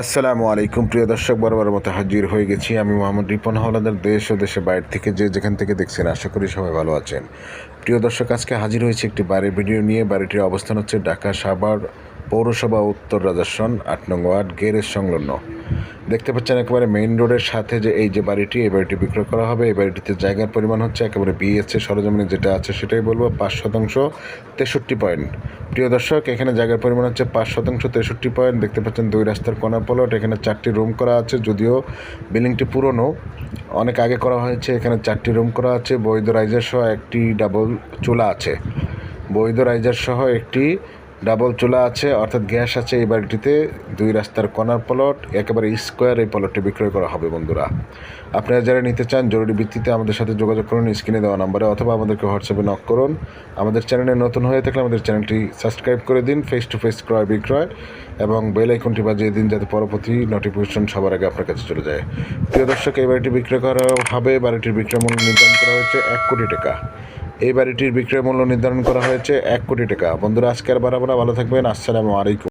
আসসালামু আলাইকুম, প্রিয় দর্শক, বরাবর মতো হাজির হয়ে গেছি আমি মোহাম্মদ রিপন হলাদার দেশ ও দেশে বাইরে থেকে যে যেখান থেকে দেখছেন, আশা করি সবাই ভালো আছেন। প্রিয় দর্শক, আজকে হাজির হয়েছে একটি বাড়ির ভিডিও নিয়ে। বাড়িটির অবস্থান হচ্ছে ঢাকা সাভার পৌরসভা উত্তর রাজাসন আট নং ওয়ার্ড গেরের সংলগ্ন। দেখতে পাচ্ছেন একেবারে মেইন রোডের সাথে যে এই যে বাড়িটি, এই বাড়িটি বিক্রয় করা হবে। এই বাড়িটিতে জায়গার পরিমাণ হচ্ছে একেবারে বিএসসি সরজমিনে যেটা আছে সেটাই বলব, পাঁচ শতাংশ তেষট্টি পয়েন্ট প্রিয় দর্শক, এখানে জায়গার পরিমাণ হচ্ছে পাঁচ শতাংশ তেষট্টি পয়েন্ট দেখতে পাচ্ছেন দুই রাস্তার কর্নার প্লট এখানে চারটি রুম করা আছে, যদিও বিল্ডিংটি পুরনো। অনেক আগে করা হয়েছে, এখানে চারটি রুম করা আছে। বৈধ রাইজার সহ একটি ডাবল চুলা আছে। বৈধ রাইজার সহ একটি ডাবল চুলা আছে, অর্থাৎ গ্যাস আছে এই বাড়িটিতে, দুই রাস্তার কর্নার প্লট, একেবারে স্কোয়ার এই প্লটটি বিক্রয় করা হবে বন্ধুরা। আপনারা যারা নিতে চান, জরুরি ভিত্তিতে আমাদের সাথে যোগাযোগ করুন, স্ক্রিনে দেওয়া নাম্বারে, অথবা আমাদেরকে হোয়াটসঅ্যাপে নক করুন। আমাদের চ্যানেলে নতুন হয়ে থাকলে আমাদের চ্যানেলটি সাবস্ক্রাইব করে দিন ফেস টু ফেস ক্রয় বিক্রয়, এবং বেল আইকনটি বাজিয়ে দিন যাতে পরবর্তী নোটিফিকেশন সবার আগে আপনার কাছে চলে যায়। প্রিয় দর্শক, এই বাড়িটি বিক্রয় করা হবে, বাড়িটির বিক্রয় মূল্য নির্ধারণ করা হয়েছে এক কোটি টাকা। এই বাড়িটির বিক্রয় মূল্য নির্ধারণ করা হয়েছে এক কোটি টাকা। বন্ধুরা আজকে আর বাড়াবো ভালো থাকবেন। আসসালামু আলাইকুম।